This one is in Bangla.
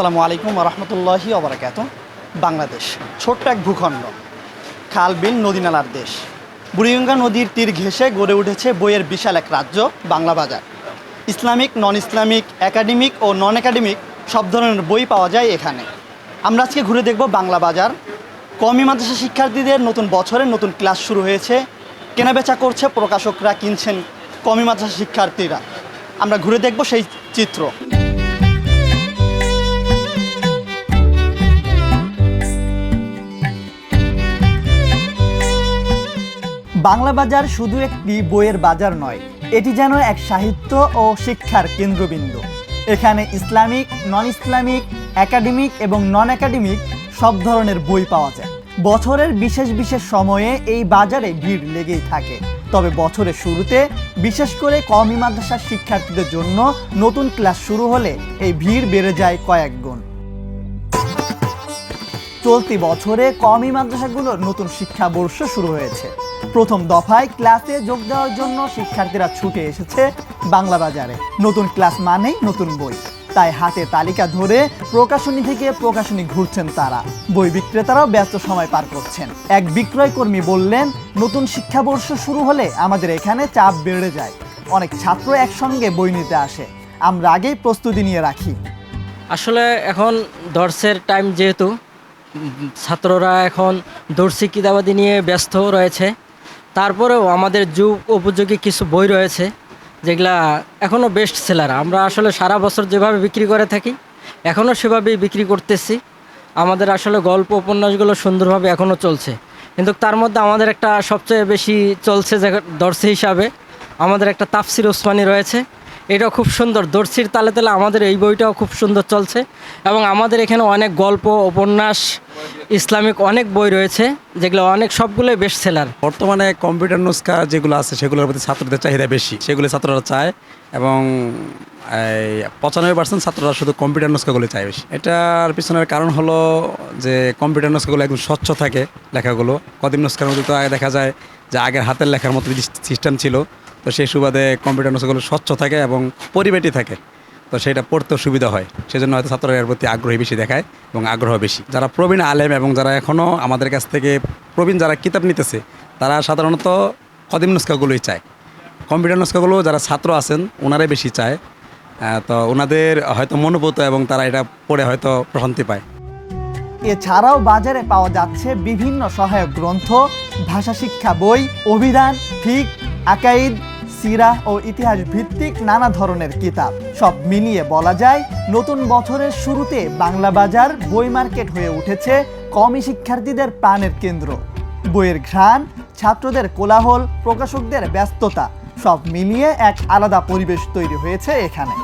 আসসালামু আলাইকুম রহমতুল্লাহি ওবরাকাত বাংলাদেশ, ছোট্ট এক ভূখণ্ড, খাল, বিল, নদী নালার দেশ। বুড়িগঙ্গা নদীর তীর ঘেঁষে গড়ে উঠেছে বইয়ের বিশাল এক রাজ্য, Bangla Bazar. Islamic non Islamic academic ও নন একাডেমিক সব ধরনের বই পাওয়া যায় এখানে। আমরা আজকে ঘুরে দেখব বাংলা বাজার। কমি মাদ্রাসা শিক্ষার্থীদের নতুন বছরের নতুন ক্লাস শুরু হয়েছে। কেনাবেচা করছে প্রকাশকরা কিনছেন কমি মাদ্রাসা শিক্ষার্থীরা। আমরা ঘুরে দেখব সেই চিত্র। বাংলা বাজার শুধু একটি বইয়ের বাজার নয়, এটি যেন এক সাহিত্য ও শিক্ষার কেন্দ্রবিন্দু। এখানে ইসলামিক নন ইসলামিক একাডেমিক এবং নন একাডেমিক সব ধরনের বই পাওয়া যায়। বছরের বিশেষ বিশেষ সময়ে এই বাজারে ভিড় লেগেই থাকে। তবে বছরের শুরুতে, বিশেষ করে কমি মাদ্রাসার শিক্ষার্থীদের জন্য নতুন ক্লাস শুরু হলে এই ভিড় বেড়ে যায় কয়েক গুণ। চলতি বছরে কমি মাদ্রাসাগুলোর নতুন শিক্ষাবর্ষ শুরু হয়েছে। প্রথম দফায় ক্লাসে যোগ দেওয়ার জন্য শিক্ষার্থীরা ছুটে এসেছে বাংলা বাজারে নতুন ক্লাস মানেই নতুন বই। তাই হাতে তালিকা ধরে প্রকাশনী থেকে প্রকাশনী ঘুরছেন তারা। বই বিক্রেতারাও ব্যস্ত সময় পার করছেন। এক বিক্রয় কর্মী বললেন, নতুন শিক্ষাবর্ষ শুরু হলে আমাদের এখানে চাপ বেড়ে যায়। অনেক ছাত্র একসঙ্গে বই নিতে আসে। আমরা আগেই প্রস্তুতি নিয়ে রাখি। আসলে এখন দর্শের টাইম যেহেতু ছাত্ররা এখন দর্শি কিতাবাদি নিয়ে ব্যস্ত রয়েছে। তারপরেও আমাদের যুগ উপযোগী কিছু বই রয়েছে, যেগুলা এখনও বেস্ট সেলার আমরা আসলে সারা বছর যেভাবে বিক্রি করে থাকি এখনও সেভাবেই বিক্রি করতেছি। আমাদের আসলে গল্প উপন্যাসগুলো সুন্দরভাবে এখনও চলছে। কিন্তু তার মধ্যে আমাদের একটা সবচেয়ে বেশি চলছে যে দর্শি হিসাবে, আমাদের একটা তাফসির ওসমানি রয়েছে। এটাও খুব সুন্দর। দর্শির তালে তালে আমাদের এই বইটাও খুব সুন্দর চলছে এবং আমাদের এখানে অনেক গল্প, উপন্যাস, ইসলামিক অনেক বই রয়েছে, যেগুলো অনেক সবগুলোই বেস্ট সেলার বর্তমানে কম্পিউটার নুস্কা যেগুলো আছে, সেগুলোর প্রতি ছাত্রদের চাহিদা বেশি। সেগুলো ছাত্ররা চায় এবং পঁচানব্বই পার্সেন্ট ছাত্ররা শুধু কম্পিউটার নুস্কাগুলো চায় বেশি। এটার পিছনের কারণ হলো যে কম্পিউটার নুস্কাগুলো একদম স্বচ্ছ থাকে লেখাগুলো। কদিম নুস্কার মধ্যে তো দেখা যায় যে আগের হাতের লেখার মতো সিস্টেম ছিল তো সেই সুবাদে কম্পিউটার নুস্কাগুলো স্বচ্ছ থাকে এবং পরিবেটি থাকে। তো সেটা পড়তেও সুবিধা হয়। সেজন্য হয়তো ছাত্ররা এর প্রতি আগ্রহী বেশি দেখায় এবং আগ্রহ বেশি। যারা প্রবীণ আলেম এবং যারা এখনও আমাদের কাছ থেকে প্রবীণ যারা কিতাব নিতেছে, তারা সাধারণত কদিম নুস্কাগুলোই চায়। কম্পিউটার নুস্কাগুলো যারা ছাত্র আছেন, ওনারাই বেশি চায়। তো ওনাদের হয়তো মনোভূত এবং তারা এটা পড়ে হয়তো প্রশান্তি পায়। এছাড়াও বাজারে পাওয়া যাচ্ছে বিভিন্ন সহায়ক গ্রন্থ, ভাষা শিক্ষা বই, অভিধান ঠিক আকাইদ সিরা ও ইতিহাস ভিত্তিক নানা ধরনের কিতাব। সব মিলিয়ে বলা যায়, নতুন বছরের শুরুতে বাংলা বাজার বই মার্কেট হয়ে উঠেছে কমই শিক্ষার্থীদের প্রাণের কেন্দ্র। বইয়ের ঘ্রাণ, ছাত্রদের কোলাহল, প্রকাশকদের ব্যস্ততা, সব মিলিয়ে এক আলাদা পরিবেশ তৈরি হয়েছে এখানে।